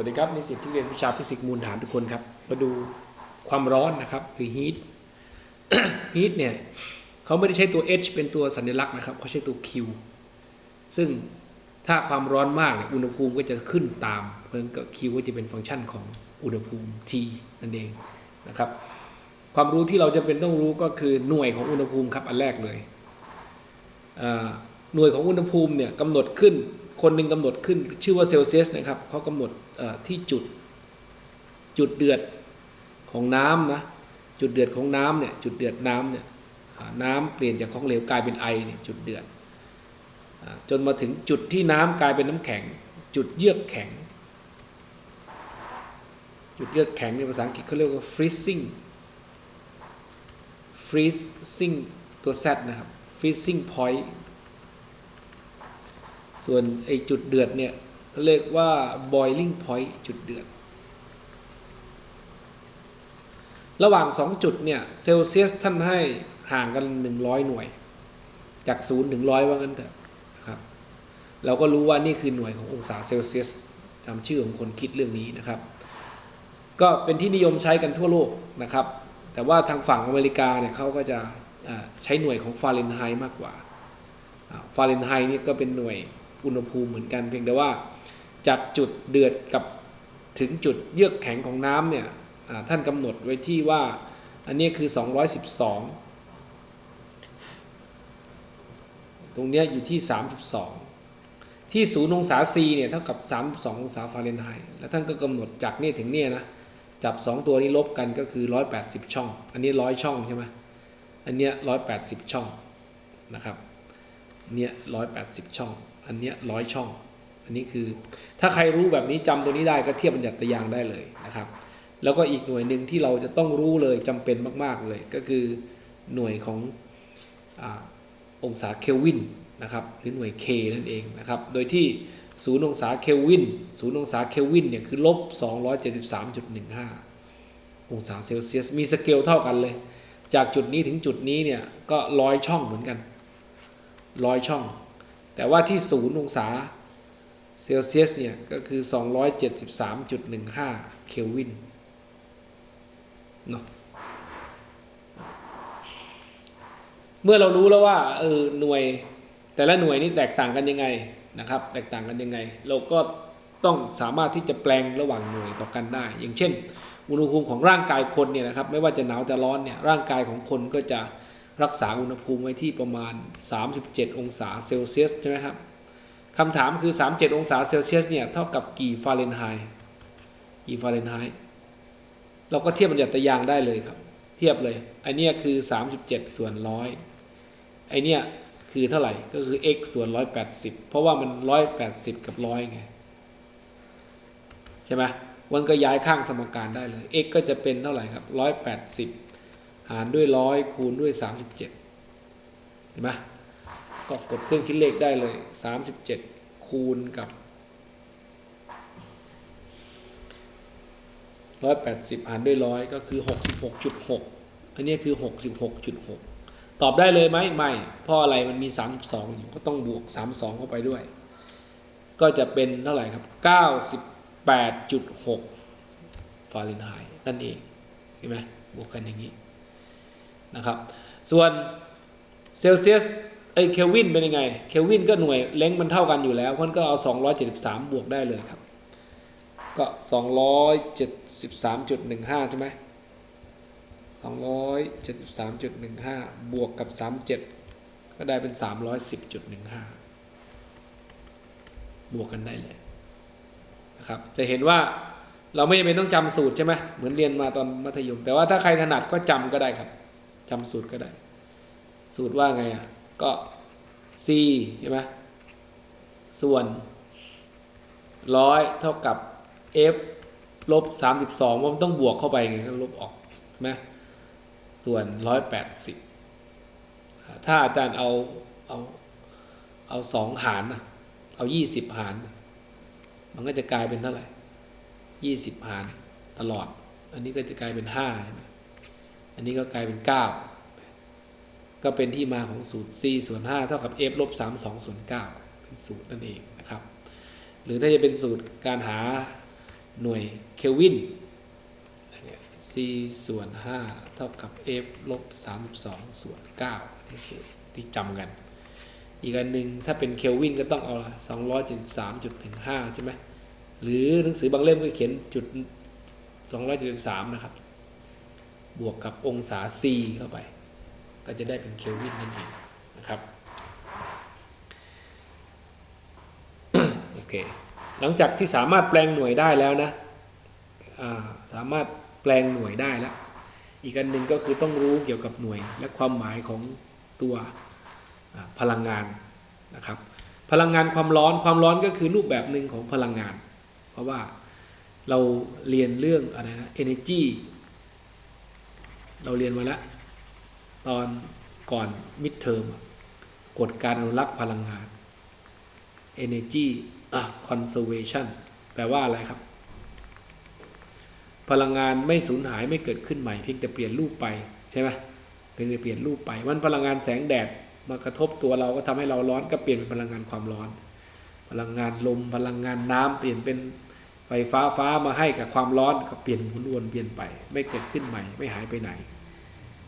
วัสดีครับนิสิตที่เรียนวิชาฟิสิกส์มูลฐานทุกคนครับ มาดูความร้อนนะครับหรือ heat heat เนี่ยเขาไม่ได้ใช้ตัว h เป็นตัวสัญลักษณ์นะครับเขาใช้ตัว q ซึ่งถ้าความร้อนมากเนี่ยอุณหภูมิก็จะขึ้นตาม เพราะฉะนั้นก็ q ก็จะเป็นฟังก์ชันของอุณหภูมิ t นั่นเองนะครับ ความรู้ที่เราจะเป็นต้องรู้ก็คือหน่วยของอุณหภูมิครับอันแรกเลยหน่วยของอุณหภูมิเนี่ยกำหนดขึ้น คนหนึ่งกำหนดขึ้นชื่อว่าเซลเซียสนะครับเขากำหนดที่จุดจุดเดือดของน้ำนะจุดเดือดของน้ำเนี่ยจุดเดือดน้ำเนี่ยน้ำเปลี่ยนจากของเหลวกลายเป็นไอเนี่ยจุดเดือดจนมาถึงจุดที่น้ำกลายเป็นน้ำแข็ง จุดเยือกแข็ง จุดเยือกแข็งในภาษาอังกฤษเขาเรียกว่า freezing freezing ตัว z นะครับ freezing point ส่วนไอจุดเดือดเนี่ยเขาเรียกว่า boiling point จุดเดือด ระหว่าง 2 จุดเนี่ยเซลเซียสท่านให้ห่างกัน 100 หน่วย จาก0ถึง100 ว่างั้นเถอะนะครับเราก็รู้ว่านี่คือหน่วยขององศาเซลเซียสตามชื่อของคนคิดเรื่องนี้นะครับ ก็เป็นที่นิยมใช้กันทั่วโลกนะครับ แต่ว่าทางฝั่งอเมริกาเนี่ยเขาก็จะใช้หน่วยของฟาเรนไฮต์มากกว่าฟาเรนไฮต์นี่ก็เป็นหน่วย อุณหภูมิเหมือนกัน เพียงแต่ว่าจากจุดเดือดกับถึงจุดเยือกแข็งของน้ำเนี่ยท่านกำหนดไว้ที่ว่าอันนี้คือ 212 ตรงนี้อยู่ที่ 32 ที่ศูนย์องศา C เนี่ยเท่ากับ 32 องศาฟาเรนไฮต์แล้วท่านก็กำหนดจากนี่ถึงเนี่ยนะจับ 2 ตัวนี้ลบกันก็คือ 180 ช่อง อันนี้ 100 ช่องใช่ไหมอันเนี้ย180 ช่องนะครับเนี้ย180 ช่อง อันเนี้ย100ช่อง อันนี้คือถ้าใครรู้แบบนี้จำตัวนี้ได้ก็เทียบบัญญัติยางได้เลยนะครับ แล้วก็อีกหน่วยหนึ่งที่เราจะต้องรู้เลยจำเป็นมาก ๆเลย ก็คือหน่วยของอองศาเคลวินนะครับหรือหน่วย K นั่นเองนะครับโดยที่ศูนย์องศาเคลวินศูนย์องศาเคลวินเนี่ยคือลบ273.15 องศาเซลเซียส มีสเกลเท่ากันเลย จากจุดนี้ถึงจุดนี้เนี่ยก็ร้อยช่องเหมือนกันร้อยช่อง แต่ว่าที่ศูนย์องศาเซลเซียสเนี่ย ก็คือ 273.15 เคลวินเนาะเมื่อเรารู้แล้วว่าเออหน่วยแต่ละหน่วยนี่แตกต่างกันยังไงนะครับ แตกต่างกันยังไง เราก็ต้องสามารถที่จะแปลงระหว่างหน่วยต่อกันได้ อย่างเช่น อุณหภูมิของร่างกายคนเนี่ยนะครับ ไม่ว่าจะหนาวจะร้อนเนี่ยร่างกายของคนก็จะ รักษาอุณหภูมิไว้ที่ประมาณ 37 องศาเซลเซียสใช่ไหมครับคำถามคือ 37 องศาเซลเซียสเนี่ยเท่ากับกี่ฟาเรนไฮต์กี่ฟาเรนไฮต์เราก็เทียบบัญญัติยางได้เลยครับ เทียบเลยไอเนี้ยคือ 37 ส่วนร้อยไอเนี้ยคือเท่าไหร่ก็คือ x ส่วน 180 เพราะว่ามัน 180 กับ100ไงใช่ไหมมันก็ย้ายข้างสมการได้เลย x ก็จะเป็นเท่าไหร่ครับ 180 หารด้วย100คูณด้วย 37เห็นไหมก็กดเครื่องคิดเลขได้เลย 37 คูณกับ 180 หารด้วย100ก็คือ 66.6 อันนี้คือ 66.6 ตอบได้เลยไหมไม่เพราะอะไรมันมี 32 อยู่ก็ต้องบวก 32 เข้าไปด้วย ก็จะเป็นเท่าไหร่ครับ 98.6 ฟาเรนไฮต์นั่นเอง เห็นไหมบวกกันอย่างนี้ นะครับ ส่วนเซลเซียสไอเคลวินเป็นยังไง เคลวินก็หน่วยเล้งมันเท่ากันอยู่แล้วมันก็เอา 273 บวกได้เลยครับ ก็ 273.15 ใช่ไหม273.15 บวกกับ 37 ก็ได้เป็น 310.15 บวกกันได้เลยนะครับ จะเห็นว่าเราไม่จำเป็นต้องจำสูตรใช่ไหมเหมือนเรียนมาตอนมัธยม แต่ว่าถ้าใครถนัดก็จำก็ได้ครับ จำสูตรก็ได้ สูตรว่าไงอะ ก็ c ใช่ไหมส่วนร้อยเท่ากับ f ลบสามสิบสองว่ามันต้องบวกเข้าไปไงก็ลบออกใช่ไหมส่วนร้อยแปดสิบถ้าอาจารย์เอาเอาเอาสองหารนะเอายี่สิบหาร มันก็จะกลายเป็นเท่าไหร่ยี่สิบหารตลอด อันนี้ก็จะกลายเป็นห้าใช่ไหม อันนี้ก็กลายเป็นเก้าก็เป็นที่มาของสูตร c ส่วน5เท่ากับ f ลบ3 2ส่วน9เป็นสูตรนั่นเองนะครับ หรือถ้าจะเป็นสูตรการหาหน่วยเคลวิน c ส่วน5เท่ากับ f ลบ32ส่วน9อันนี้สูตรที่จำกัน อีกอันหนึ่งถ้าเป็นเคลวินก็ต้องเอาละ273.15 ใช่ไหมหรือหนังสือบางเล่มก็เขียนจุด273 นะครับ บวกกับองศา c เข้าไป ก็จะได้เป็นเคลวินนั่นเองนะครับโอเคหลังจากที่สามารถแปลงหน่วยได้แล้วนะาสามารถแปลงหน่วยได้แล้ว อีกอันหนึ่งก็คือต้องรู้เกี่ยวกับหน่วย และความหมายของตัวพลังงานนะครับ พลังงานความร้อนความร้อนก็คือรูปแบบหนึ่งของพลังงาน เพราะว่าเราเรียนเรื่องอะไรนะ energy เราเรียนมาแล้วตอนก่อน mid term อะกฎการอนุรักษ์พลังงาน energy อะ conservation แปลว่าอะไรครับ พลังงานไม่สูญหายไม่เกิดขึ้นใหม่เพียงแต่เปลี่ยนรูปไปใช่ไหมเพียงแต่เปลี่ยนรูปไปวันพลังงานแสงแดดมากระทบตัวเราก็ทำให้เราร้อนก็เปลี่ยนเป็นพลังงานความร้อน พลังงานลมพลังงานน้ำเปลี่ยนเป็น ไฟฟ้าฟ้ามาให้กับความร้อนก็เปลี่ยนหมุนวนเปลี่ยนไป ไม่เกิดขึ้นใหม่ ไม่หายไปไหน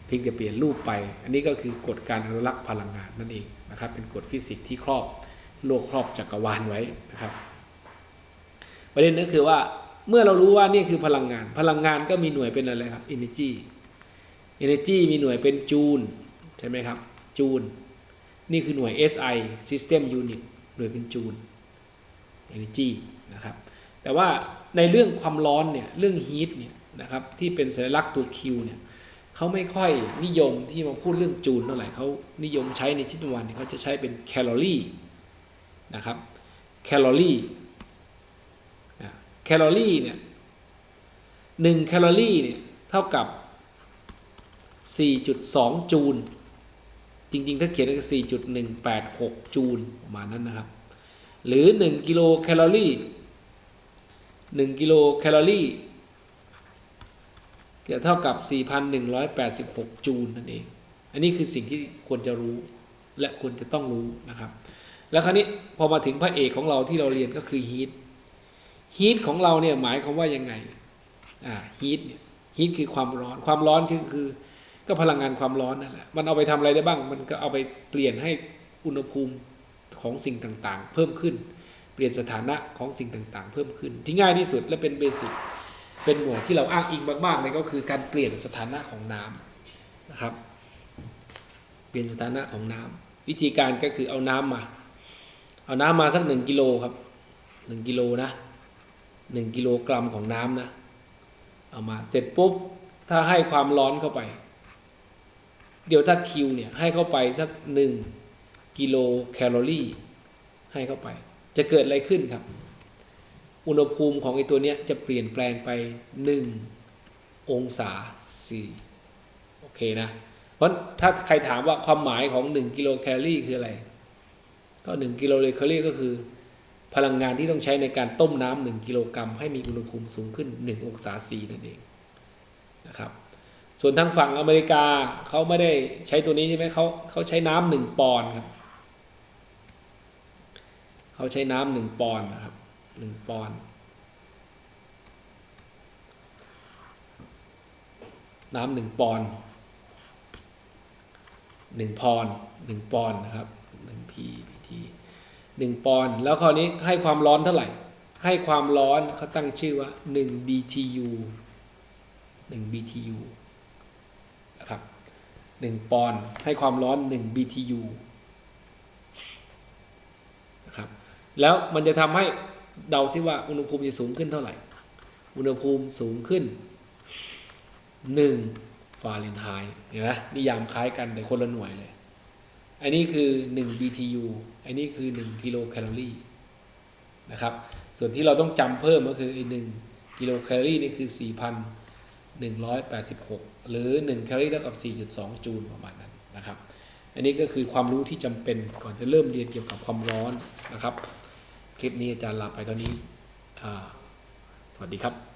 เพียงแต่เปลี่ยนรูปไป อันนี้ก็คือกฎการอนุรักษ์พลังงานนั่นเองนะครับ เป็นกฎฟิสิกส์ที่ครอบโลกครอบจักรวาลไว้นะครับ ประเด็นก็คือว่าเมื่อเรารู้ว่านี่คือพลังงาน พลังงานก็มีหน่วยเป็นอะไรครับ energy energy มีหน่วยเป็นจูลใช่ไหมครับ จูลนี่คือหน่วย SI system unit หน่วยเป็นจูล energy นะครับ แต่ว่าในเรื่องความร้อนเนี่ยเรื่อง heat เนี่ยนะครับที่เป็นสัญลักษณ์ตัว Q เนี่ยเขาไม่ค่อยนิยมที่มาพูดเรื่องจูลเท่าไหร่เขานิยมใช้ในชีวิตประจวันเนี่ยเขาจะใช้เป็นแคลอรี่นะครับแคลอรี่แคลอรี่เนี่ยหนึ่งแคลอรี่เนี่ยเท่ากับ 4.2 จูล จริงๆ ถ้าเขียนก็4.186 จูลประมาณนั้นนะครับ หรือ 1 กิโลแคลอรี่ 1กิโลแคลอรี่จะเท่ากับ 4,186 จูลนั่นเอง อันนี้คือสิ่งที่ควรจะรู้และควรจะต้องรู้นะครับ แล้วคราวนี้พอมาถึงพระเอกของเราที่เราเรียนก็คือฮีทฮีทของเราเนี่ยหมายความว่ายังไง อ่าฮีทเนี่ยฮีทคือความร้อน ความร้อนคือคือ ก็พลังงานความร้อนนั่นแหละ มันเอาไปทำอะไรได้บ้าง มันก็เอาไปเปลี่ยนให้อุณหภูมิของสิ่งต่างๆ เพิ่มขึ้น ลี่ยนสถานะของสิ่งต่างๆ เพิ่มขึ้น ที่ง่ายที่สุดและเป็นเบสิกเป็นหมวดที่เราอ้างอิงมากๆเลยก็คือการเปลี่ยนสถานะของน้ำนะครับ เปลี่ยนสถานะของน้ำวิธีการก็คือเอาน้ำมา เอาน้ำมาสักหนึ่งกิโลครับหนึ่งกิโลนะหนึ่งกิโลกรัมของน้ำนะ เอามาเสร็จปุ๊บถ้าให้ความร้อนเข้าไป เดี๋ยวถ้าคิวเนี่ยให้เข้าไปสักหนึ่งกิโลแคลอรี่ให้เข้าไป จะเกิดอะไรขึ้นครับ อุณหภูมิของไอตัวเนี้ยจะเปลี่ยนแปลงไปหนึ่งองศาสี่โอเคนะ เพราะถ้าใครถามว่าความหมายของหนึ่งกิโลแคลอรี่คืออะไร ก็หนึ่งกิโลแคลอรี่ก็คือ พลังงานที่ต้องใช้ในการต้มน้ำหนึ่งกิโลกรัมให้มีอุณหภูมิสูงขึ้นหนึ่งองศาซีนั่นเองนะครับส่วนทางฝั่งอเมริกาเขาไม่ได้ใช้ตัวนี้ใช่ไหมเขาเขาใช้น้ำหนึ่งปอนด์ครับ เขาใช้น้ำหนึ่งปอนด์นะครับหนึ่งปอนด์น้ำหนึ่งปอนด์หนึ่งพอนด์หนึ่งปอนด์นะครับหนึ่งพีพีทีหนึ่งปอนด์แล้วคราวนี้ให้ความร้อนเท่าไหร่ ให้ความร้อนเขาตั้งชื่อว่าหนึ่ง BTU หนึ่ง BTU นะครับหนึ่งปอนด์ให้ความร้อนหนึ่ง BTU นะครับ แล้วมันจะทำให้เดาซิว่าอุณหภูมิจะสูงขึ้นเท่าไหร่ อุณหภูมิสูงขึ้นหนึ่งฟาเรนไฮต์เห็นไหมนิยามคล้ายกันแต่คนละหน่วยเลย อันนี้คือ 1 BTU อันนี้คือ 1 กิโลแคลอรี่นะครับ ส่วนที่เราต้องจำเพิ่มก็คือไอ้1กิโลแคลอรี่นี่คือ 4,186 หรือ 1 แคลอรี่เท่ากับ 4.2 จูลประมาณนั้นนะครับ อันนี้ก็คือความรู้ที่จำเป็นก่อนจะเริ่มเรียนเกี่ยวกับความร้อนนะครับ คลิปนี้อาจารย์ลาไปตอนนี้ สวัสดีครับ